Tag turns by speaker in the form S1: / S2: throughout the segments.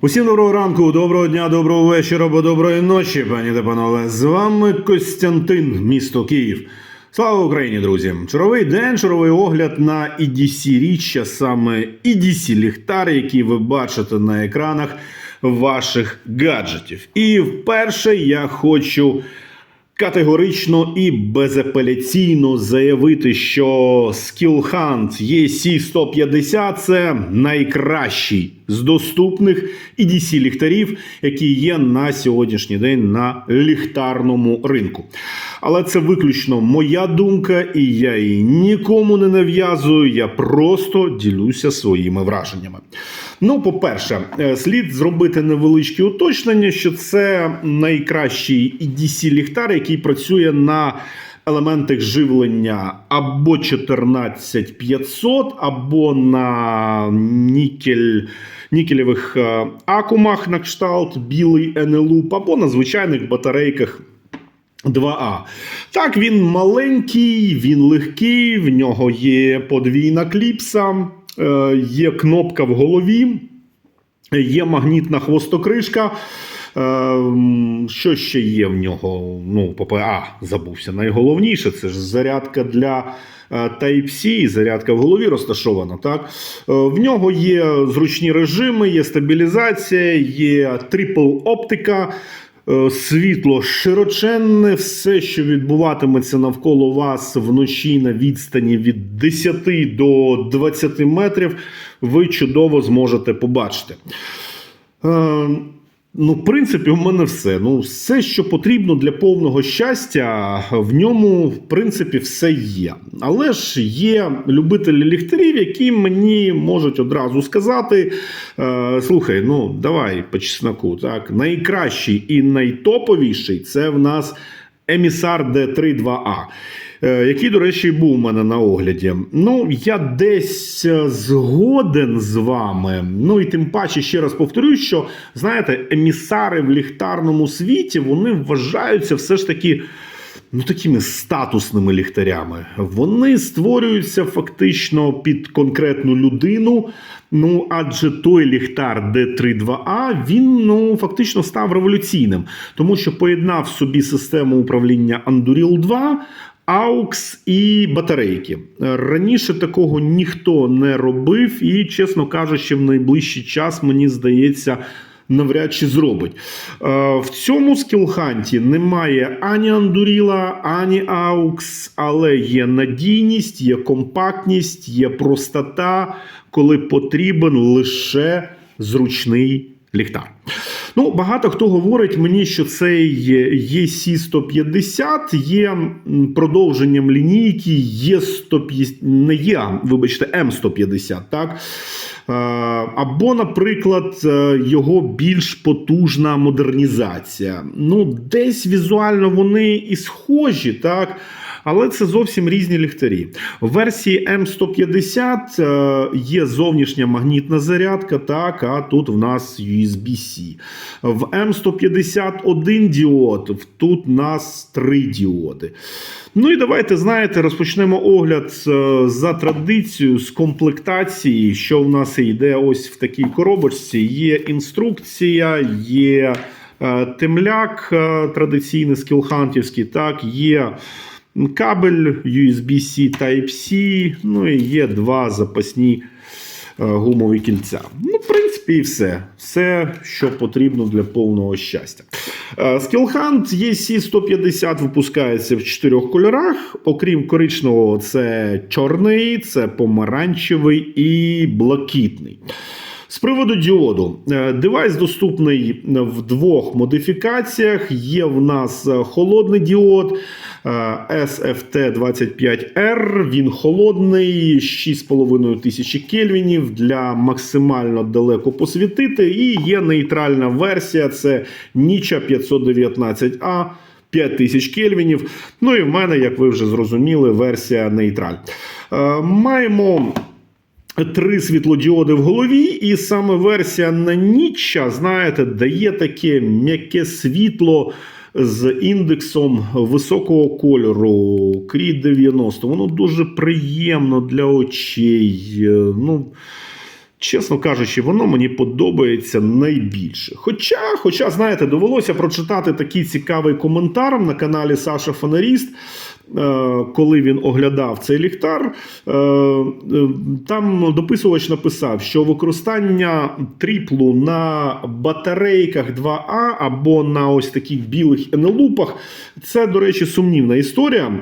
S1: Усім доброго ранку, доброго дня, доброго вечора, або доброї ночі, пані та панове. З вами Костянтин, місто Київ. Слава Україні, друзі! Чаровий день, чаровий огляд на EDC річчя, саме EDC ліхтар, який ви бачите на екранах ваших гаджетів. І вперше я хочу категорично і безапеляційно заявити, що Skillhunt EC150 це найкращий з доступних EDC ліхтарів, які є на сьогоднішній день на ліхтарному ринку. Але це виключно моя думка, і я її нікому не нав'язую. Я просто ділюся своїми враженнями. Ну, по-перше, е, слід зробити невеличкі уточнення, що це найкращий EDC ліхтар, який працює на елементах живлення або 14500, або на нікель. Нікелевих е, акумах на кшталт білий НЛУП, або на звичайних батарейках 2А. Так, він маленький, він легкий, в нього є подвійна кліпса, є кнопка в голові, є магнітна хвостокришка. Е, Що ще є в нього? Ну, а, забувся. Найголовніше це ж зарядка для е, Type-C, зарядка в голові розташована. Так? Е, В нього є зручні режими, є стабілізація, є трипл оптика. Е, Світло широченне, все, що відбуватиметься навколо вас вночі на відстані від 10 до 20 метрів, ви чудово зможете побачити. Ну, в принципі, у мене все. Ну, все, що потрібно для повного щастя, в ньому, в принципі, все є. Але ж є любителі ліхтарів, які мені можуть одразу сказати: е, слухай, ну давай по чесноку, так, найкращий і найтоповіший це в нас емісар D32A. е, Який, до речі, був у мене на огляді. Ну, я десь е, згоден з вами. Ну і тим паче, ще раз повторюю, що знаєте, емісари в ліхтарному світі вони вважаються все ж таки. Ну, такими статусними ліхтарями. Вони створюються фактично під конкретну людину. Ну, адже той ліхтар D32A, він ну, фактично став революційним, тому що поєднав собі систему управління Anduril 2. AUX і батарейки. Раніше такого ніхто не робив, і, чесно кажучи, в найближчий час, мені здається, навряд чи зробить. Е, В цьому скілханті немає ані андуріла, ані Аукс, але є надійність, є компактність, є простота, коли потрібен лише зручний ліхтар. Ну, багато хто говорить мені, що цей ЄСі-150 є продовженням лінійки Є150, не є, вибачте, М150, так? Е, Або, наприклад, е, його більш потужна модернізація. Ну, десь візуально вони і схожі, так? Але це зовсім різні ліхтарі. В версії М150 е, є зовнішня магнітна зарядка, так, а тут в нас USB-C. В М150 один діод, тут у нас три діоди. Ну і давайте, знаєте, розпочнемо огляд е, за традицією з комплектації, що в нас йде ось в такій коробочці. Є інструкція, є е, темляк традиційний скілхантівський, так, є кабель USB-C Type-C, ну і є два запасні е, гумові кільця. Ну, в принципі, і все. Все, що потрібно для повного щастя. Е, Skillhunt EC150 випускається в чотирьох кольорах. Окрім коричневого, це чорний, це помаранчевий і блакитний. З приводу діоду, Е, девайс доступний в двох модифікаціях. Є в нас е, холодний діод е, SFT25R. Він холодний, 6,5 тисячі кельвінів для максимально далеко посвітити. І є нейтральна версія це Nicha 519A. 5000 кельвінів. Ну і в мене, як ви вже зрозуміли, версія нейтраль. Маємо три світлодіоди в голові, і саме версія на ніч, знаєте, дає таке м'яке світло. З індексом високого кольору Крі 90. Воно дуже приємно для очей. Ну, Чесно кажучи, воно мені подобається найбільше. Хоча, хоча, знаєте, довелося прочитати такий цікавий коментар на каналі Саша Фонаріст. Е, Коли він оглядав цей ліхтар, е, е, там дописувач написав, що використання тріплу на батарейках 2А або на ось таких білих енелупах це, до речі, сумнівна історія,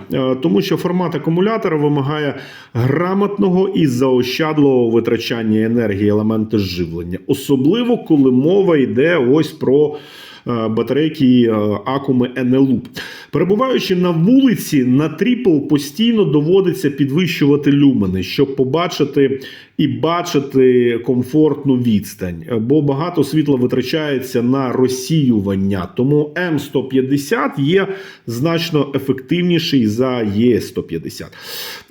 S1: тому що формат акумулятора вимагає грамотного і заощадливого витрачання енергії елементи живлення, особливо коли мова йде ось про. Батарейки акуми Енелуп. Перебуваючи на вулиці, на тріпл постійно доводиться підвищувати люмени, щоб побачити і бачити комфортну відстань, бо багато світла витрачається на розсіювання. Тому М150 є значно ефективніший за Е150.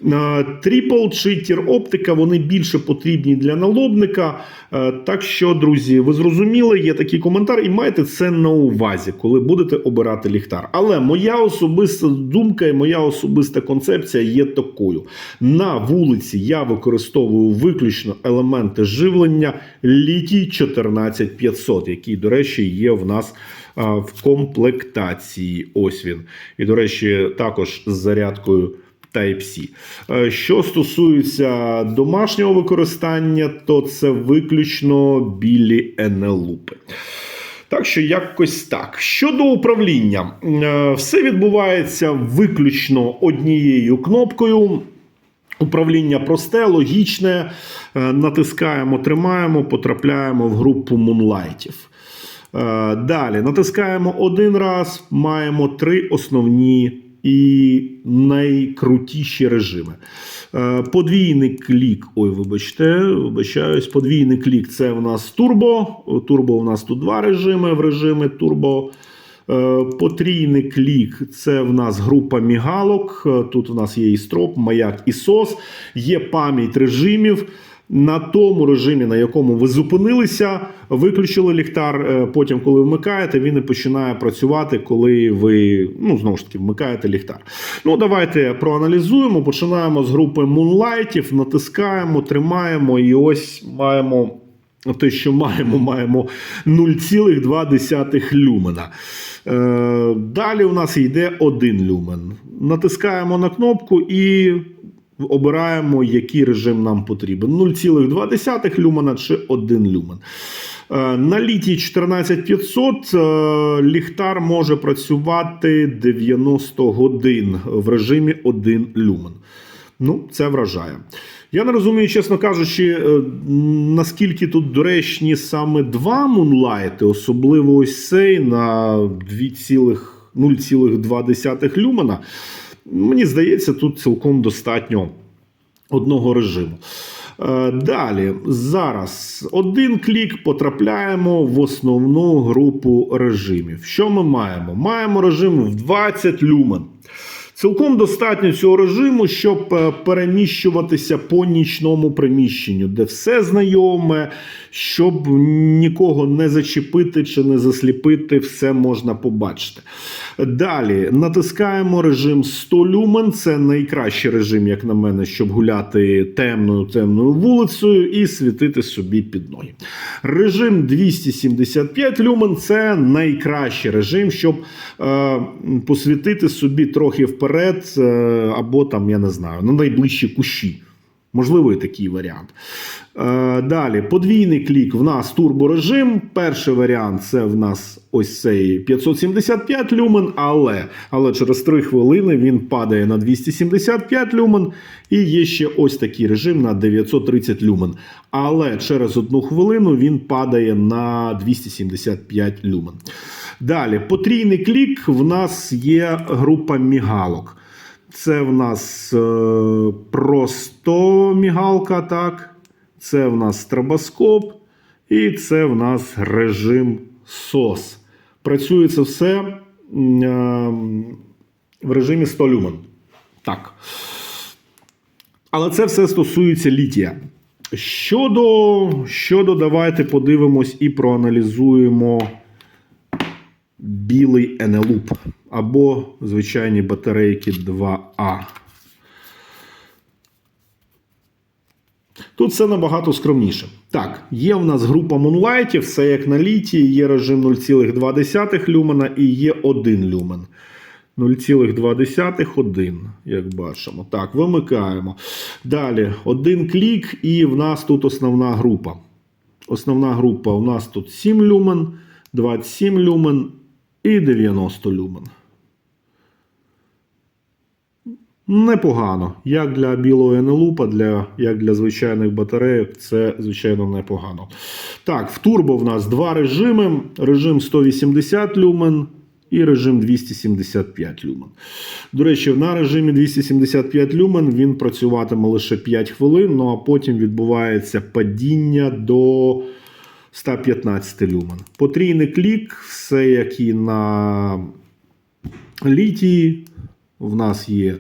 S1: Е, Тріпл чи тір оптика вони більше потрібні для налобника. Е, Так що, друзі, ви зрозуміли, є такий коментар, і майте це на увазі, коли будете обирати ліхтар. Але моя особиста думка і моя особиста концепція є такою: на вулиці я використовую виключно елементи живлення літій 14500, який, до речі, є в нас в комплектації. Ось він. І, до речі, також з зарядкою. Type-C. Що стосується домашнього використання, то це виключно білі енелупи. Так що якось так. Щодо управління, все відбувається виключно однією кнопкою. Управління просте, логічне. Е, Натискаємо, тримаємо, потрапляємо в групу мунлайтів. Е, Далі натискаємо один раз, маємо три основні і найкрутіші режими. Е, Подвійний клік. Ой, вибачте, вибачаюсь. Подвійний клік це в нас турбо. Турбо у нас тут два режими в режимі турбо. Е, Потрійний клік це в нас група мігалок. Е, Тут у нас є і строп, маяк і сос, є пам'ять режимів. На тому режимі, на якому ви зупинилися, виключили ліхтар. е, Потім, коли вмикаєте, він і починає працювати, коли ви ну знову ж таки вмикаєте ліхтар. Ну давайте проаналізуємо. Починаємо з групи Moonlightів, натискаємо, тримаємо, і ось маємо те, що маємо, маємо 0,2 люмена. Е, Далі у нас йде один люмен. Натискаємо на кнопку і обираємо, який режим нам потрібен: 0,2 люмена чи 1 люмен. Е, На літій 14500 е, ліхтар може працювати 90 годин в режимі 1 люмен. Ну, це вражає. Я не розумію, чесно кажучи, е, наскільки тут доречні саме два мунлайти, особливо ось цей на 2,0,2 люмена. Мені здається, тут цілком достатньо одного режиму. Е, Далі, зараз один клік потрапляємо в основну групу режимів. Що ми маємо? Маємо режим в 20 люмен. Цілком достатньо цього режиму, щоб е, переміщуватися по нічному приміщенню, де все знайоме, щоб нікого не зачепити чи не засліпити, все можна побачити. Далі натискаємо режим 100 люмен. Це найкращий режим, як на мене, щоб гуляти темною темною вулицею і світити собі під ноги. Режим 275 люмен це найкращий режим, щоб е, посвітити собі трохи вперед, е, або там, я не знаю, на найближчі кущі. Можливо, і такий варіант. Е, далі, подвійний клік в нас турборежим. Перший варіант це в нас ось цей 575 люмен, але, але через 3 хвилини він падає на 275 люмен. І є ще ось такий режим на 930 люмен. Але через одну хвилину він падає на 275 люмен. Далі, потрійний клік в нас є група мігалок. Це в нас е, просто мігалка, так. Це в нас стробоскоп. І це в нас режим SOS. Працює це все е, в режимі 100 люмен. Так. Але це все стосується літія. Щодо, щодо давайте подивимось і проаналізуємо білий енелуп або звичайні батарейки 2А. Тут все набагато скромніше. Так, є в нас група Moonlight, все як на літі, є режим 0,2 люмена і є 1 люмен. 0,2 1, як бачимо. Так, вимикаємо. Далі один клік, і в нас тут основна група. Основна група у нас тут 7 люмен, 27 люмен і 90 люмен. Непогано. Як для білого НЛУПа, для, як для звичайних батарейок, це, звичайно, непогано. Так, в турбо в нас два режими: режим 180 люмен і режим 275 люмен. До речі, на режимі 275 люмен він працюватиме лише 5 хвилин, ну а потім відбувається падіння до 115 люмен. Потрійний клік, все як і на літії. В нас є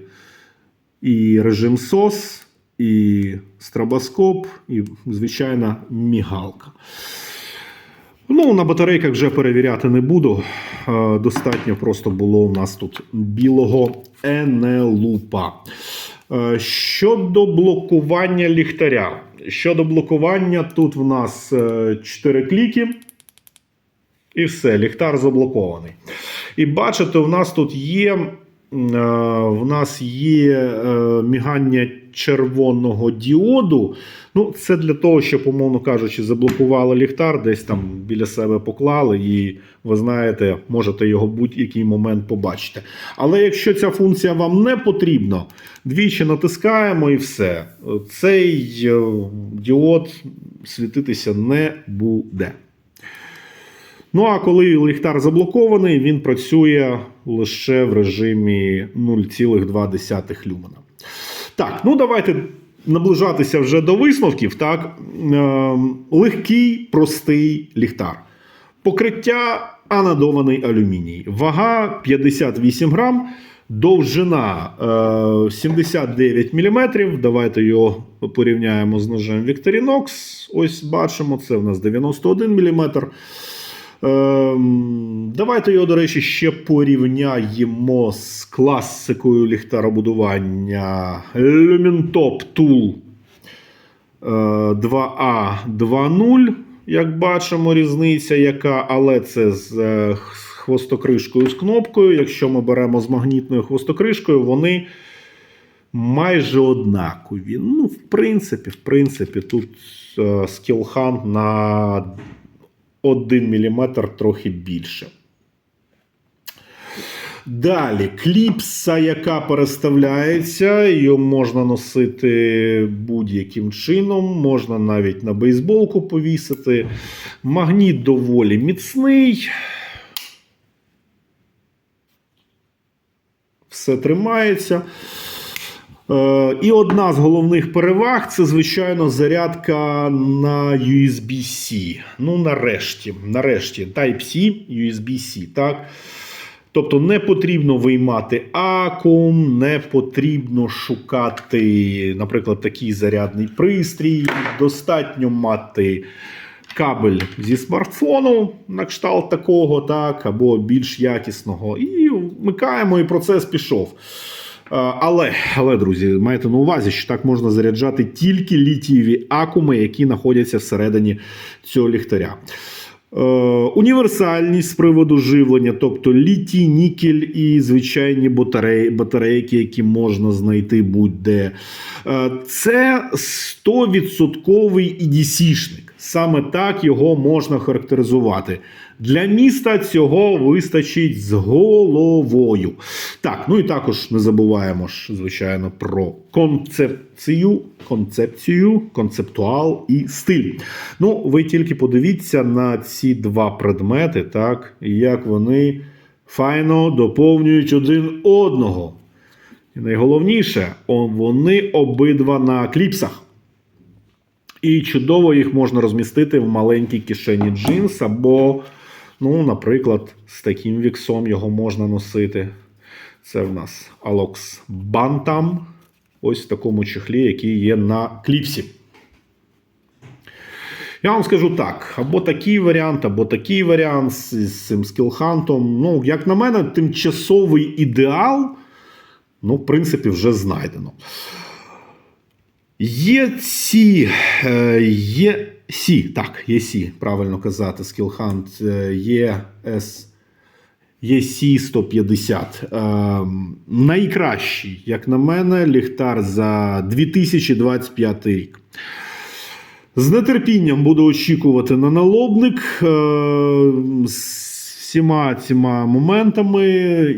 S1: і режим SOS, і стробоскоп, і звичайна мігалка. Ну, на батарейках вже перевіряти не буду. Е, Достатньо просто було у нас тут білого енелупа. Е, Щодо блокування ліхтаря. Щодо блокування, тут в нас 4 кліки. І все, ліхтар заблокований. І бачите, в нас тут є. е, В нас є е, мігання червоного діоду. Ну, це для того, щоб, умовно кажучи, заблокували ліхтар, десь там біля себе поклали, і ви знаєте, можете його будь-який момент побачити. Але якщо ця функція вам не потрібна, двічі натискаємо і все. Цей е, діод світитися не буде. Ну а коли ліхтар заблокований, він працює лише в режимі 0,2 люмена. Так, ну давайте наближатися вже до висновків. Так, е, легкий, простий ліхтар. Покриття анодований алюміній. Вага 58 грам. Довжина е, 79 мм. Давайте його порівняємо з ножем Victorinox. Ось бачимо, це в нас 91 мм. Ем, давайте його, до речі, ще порівняємо з класикою ліхтаробудування Lumintop Tool е, 2A2.0. Як бачимо, різниця яка, але це з е, хвостокришкою з кнопкою. Якщо ми беремо з магнітною хвостокришкою, вони майже однакові. Ну, в принципі, в принципі, тут е, Hunt на 1 мм трохи більше. Далі кліпса, яка переставляється, її можна носити будь-яким чином, можна навіть на бейсболку повісити. Магніт доволі міцний. Все тримається. Е, І одна з головних переваг це, звичайно, зарядка на USB-C. Ну, нарешті, нарешті, Type-C, USB-C. так? Тобто не потрібно виймати акум, не потрібно шукати, наприклад, такий зарядний пристрій. Достатньо мати кабель зі смартфону на кшталт такого, так, або більш якісного. І вмикаємо, і процес пішов. Е, Але, але, друзі, майте на увазі, що так можна заряджати тільки літієві акуми, які знаходяться всередині цього ліхтаря. Е, універсальність з приводу живлення, тобто літій, нікель і звичайні батареї, батарейки, які можна знайти будь-де. Е, це 100% EDC-шник. Саме так його можна характеризувати. Для міста цього вистачить з головою. Так, ну і також не забуваємо ж, звичайно, про концепцію, концепцію, концептуал і стиль. Ну, ви тільки подивіться на ці два предмети, так, як вони файно доповнюють один одного. І найголовніше, вони обидва на кліпсах. І чудово їх можна розмістити в маленькій кишені джинс, або, ну, наприклад, з таким віксом його можна носити. Це в нас Alox Bantam. Ось в такому чехлі, який є на кліпсі. Я вам скажу так: або такий варіант, або такий варіант з, цим скілхантом. Ну, як на мене, тимчасовий ідеал, ну, в принципі, вже знайдено. Є ці, е, так, ЄСі, правильно казати, е, ЄС. ЄСі 150. Ем, найкращий, як на мене, ліхтар за 2025 рік. З нетерпінням буду очікувати на налобник е, з всіма цими моментами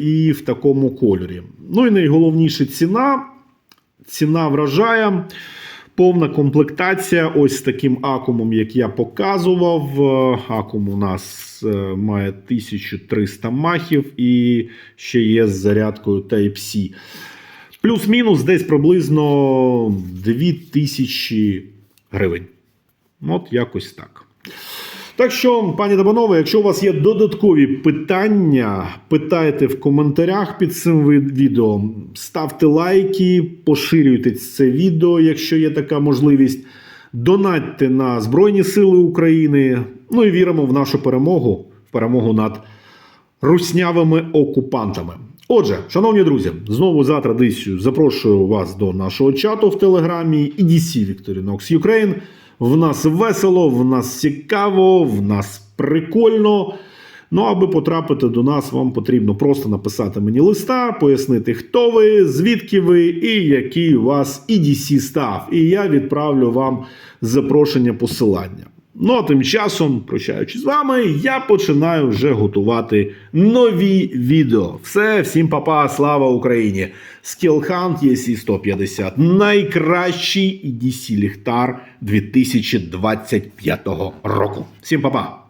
S1: і в такому кольорі. Ну і найголовніше ціна. Ціна вражає. Повна комплектація. Ось з таким акумом, як я показував. Акум у нас е, має 1300 махів і ще є з зарядкою Type-C. Плюс-мінус десь приблизно 2000 гривень. От якось так. Так що, пані та якщо у вас є додаткові питання, питайте в коментарях під цим відео. Ставте лайки, поширюйте це відео, якщо є така можливість. Донатьте на Збройні Сили України. Ну і віримо в нашу перемогу, в перемогу над руснявими окупантами. Отже, шановні друзі, знову за традицією запрошую вас до нашого чату в Телеграмі EDC Victorinox Ukraine. В нас весело, в нас цікаво, в нас прикольно. Ну, аби потрапити до нас, вам потрібно просто написати мені листа, пояснити, хто ви, звідки ви і який у вас EDC став. І я відправлю вам запрошення посилання. Ну а тим часом, прощаючись з вами, я починаю вже готувати нові відео. Все, всім папа, слава Україні! Skillhunt EC 150 найкращий EDC ліхтар 2025 року. Всім папа!